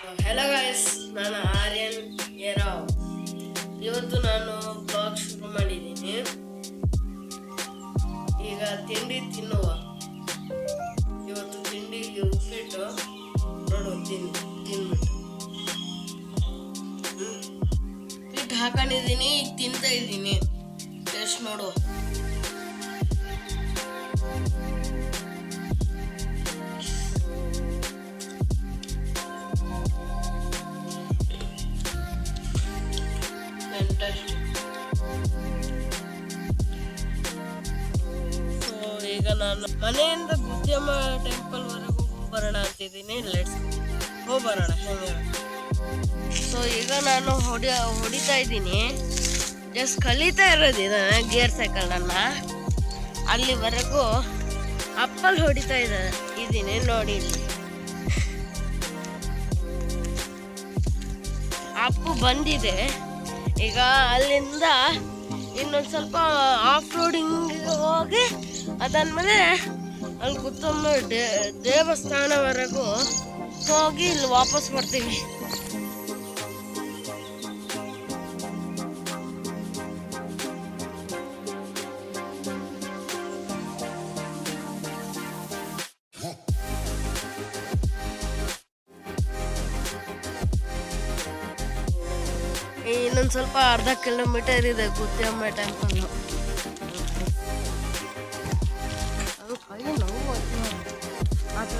Hello guys ನಾನು ಆರ್ಯನ್ ಏರಾವ್ ಇವತ್ತು ನಾನು ಬ್ಲಾಗ್ ಶುರು ಮಾಡಿದ್ದೀನಿ. ಈಗ ತಿಂಡಿ ತಿನ್ನುವ. ಇವತ್ತು ತಿಂಡಿಗೆ ಉಪ್ಪಿಟ್ಟು, ನೋಡು, ತಿನ್, ತಿನ್ಬಿಟ್ಟು. ಉಪ್ಪಿಟ್ಟು ಹಾಕೊಂಡಿದ್ದೀನಿ, ಈಗ ತಿಂತಾ ಇದ್ದೀನಿ. ಟೇಸ್ಟ್ ನೋಡು ನಾನು ಮನೆಯಿಂದ ಉದ್ಯಮ ಟೆಂಪಲ್ ವರೆಗೂ ಬರೋಣ ಅಂತಿದ್ದೀನಿ. ಲೆಟ್ಸ್ ಹೋಗಿ. ಬರೋಣ ಸೊ ಈಗ ನಾನು ಹೊಡಿ, ಹೊಡಿತಾ ಇದ್ದೀನಿ. ಜಸ್ಟ್ ಕಲಿತಾ ಇರೋದು ಗೇರ್ ಸೈಕಲ್ ನನ್ನ. ಅಲ್ಲಿವರೆಗೂ ಅಪ್ಪಲ್ಲಿ ಹೊಡಿತಾ ಇದ್ದ, ಇದ್ದೀನಿ ನೋಡಿ ಇಲ್ಲಿ. ಅಪ್ಪು ಬಂದಿದೆ. ಈಗ ಅಲ್ಲಿಂದ ಇನ್ನೊಂದು ಸ್ವಲ್ಪ ಆಫ್ ರೋಡಿಂಗ್ ಹೋಗಿ ಅದಾದ್ಮೇಲೆ ಅಲ್ಲಿ ಗುತ್ತಮ್ಮ ದೇ ದೇವಸ್ಥಾನವರೆಗೂ ಹೋಗಿ ಇಲ್ಲಿ ವಾಪಸ್ ಬರ್ತೀವಿ. ಇನ್ನೊಂದು ಸ್ವಲ್ಪ ಅರ್ಧ ಕಿಲೋಮೀಟರ್ ಇದೆ 이건 망고였으면 아주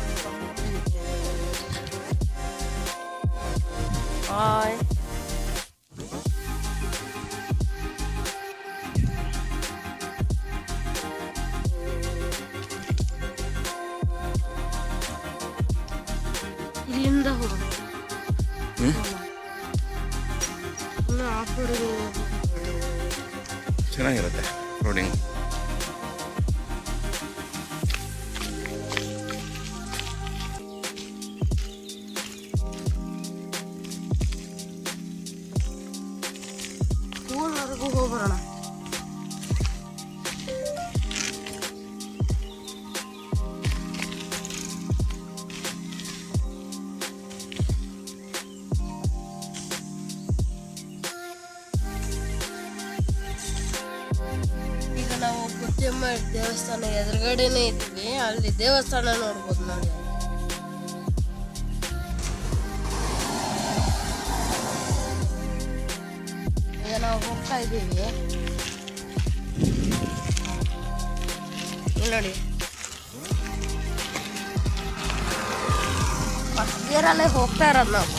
아이. 이린다 고. 응? 예? 오늘 앞으로. 촬영해봤다. 로링. ಹೋಗ್ಬರೋಣ ಈಗ ನಾವು ಗುತ್ತಿಯಮ್ಮ ದೇವಸ್ಥಾನ ಎದುರುಗಡೆನೆ ಇದ್ದೀವಿ ಅಲ್ಲಿ ದೇವಸ್ಥಾನ ನೋಡ್ಬೋದು ನೋಡಿ ಹೋಗ್ತಾ ಇದ್ದೀವಿ ನೋಡಿ ಫಸ್ಟ್ ಗೇರಲ್ಲೇ ಹೋಗ್ತಾ ಇರೋದು ನಾವು.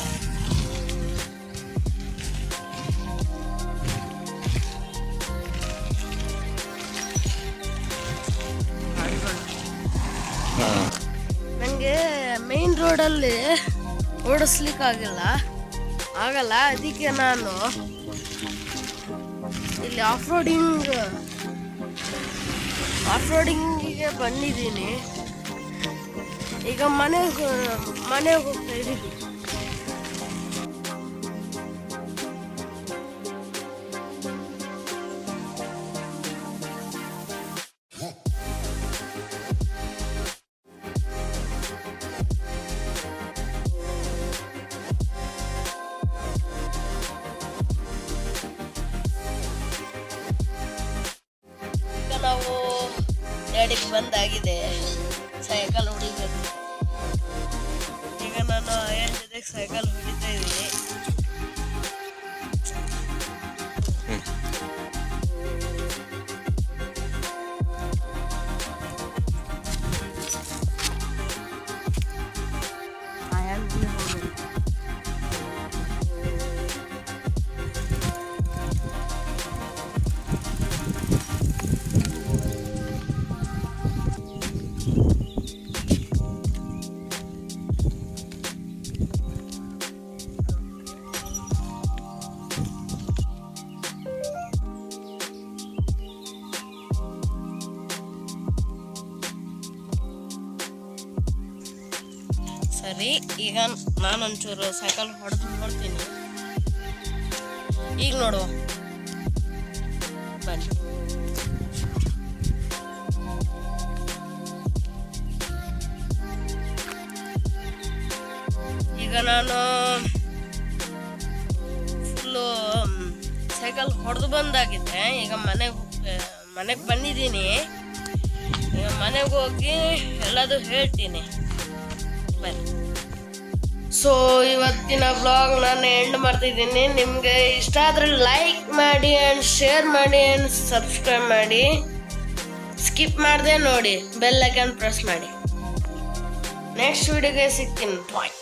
ನನಗೆ ಮೇನ್ ರೋಡಲ್ಲಿ ಓಡಿಸ್ಲಿಕ್ಕಾಗಿಲ್ಲ. ಆಗಲ್ಲ, ಅದಕ್ಕೆ ನಾನು ಇಲ್ಲಿ ಆಫ್ ರೋಡಿಂಗ್ ಆಫ್ ರೋಡಿಂಗಿಗೆ ಬಂದಿದ್ದೀನಿ. ಈಗ ಮನೆಗೆ ಮನೆಗೆ ಹೋಗ್ತಾ ಇದ್ದೀನಿ ಡ್ಯಾಡಿಗೆ ಬಂದಾಗಿದೆ. ಸೈಕಲ್ ಹೊಡಿಬೇಕು ಈಗ ನಾನು ಅಯ್ಯನ ಜೊತೆಗೆ ಸೈಕಲ್ ಹೊಡಿತಾ ಇದ್ದೀನಿ. ಸರಿ, ಈಗ ನಾನು ಒಂಚೂರು ಸೈಕಲ್ ಹೊಡೆದು ನೋಡ್ತೀನಿ. ಈಗ ನೋಡುವ. ಈಗ ನಾನು ಫುಲ್ಲು ಸೈಕಲ್ um, ಹೊಡೆದು ಬಂದಾಗಿದ್ದೆ ಈಗ ಮನೆಗೆ ಮನೆಗೆ ಬಂದಿದ್ದೀನಿ. ಈಗ ಮನೆಗೆ ಹೋಗಿ ಎಲ್ಲದೂ ಹೇಳ್ತೀನಿ. ಬನ್ನಿ ಸೊ ಇವತ್ತಿನ ಬ್ಲಾಗ್ ನಾನು ಎಂಡ್ ಮಾಡ್ತಿದ್ದೀನಿ. ನಿಮಗೆ ಇಷ್ಟ ಆದರೆ ಲೈಕ್ ಮಾಡಿ ಆ್ಯಂಡ್ ಶೇರ್ ಮಾಡಿ ಆ್ಯಂಡ್ ಸಬ್ಸ್ಕ್ರೈಬ್ ಮಾಡಿ. ಸ್ಕಿಪ್ ಮಾಡಿದೆ ನೋಡಿ. ಬೆಲ್ ಐಕನ್ ಪ್ರೆಸ್ ಮಾಡಿ. ನೆಕ್ಸ್ಟ್ ವಿಡಿಯೋಗೆ ಸಿಗ್ತೀನಿ. ಬಾಯ್